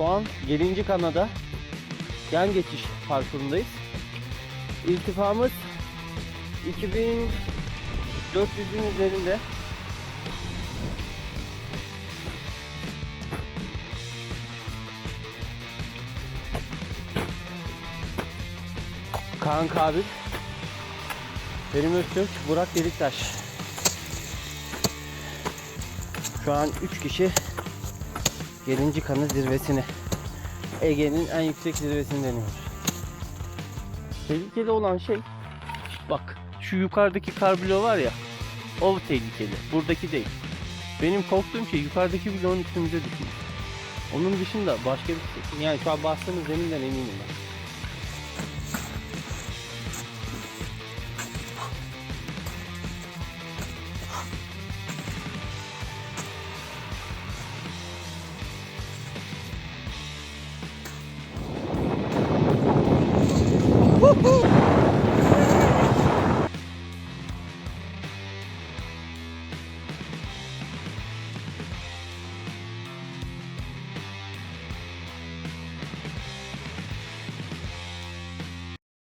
Şu an Gelinci Kanada yan geçiş parkurundayız. İrtifamız 2400'ün üzerinde. Kaan Kabil, Benim Öztürk, Burak Deliktaş. Şu an 3 kişi Gelinci Kanı zirvesini Ege'nin en yüksek zirvesini deniyoruz. Tehlikeli olan şey bak şu yukarıdaki karbilo var ya o tehlikeli. Buradaki değil. Benim korktuğum şey yukarıdaki bloğun üstümüze düşmüş. Onun dışında başka bir şey. Yani şu an bastığımız zeminden eminim ben. Woohoo!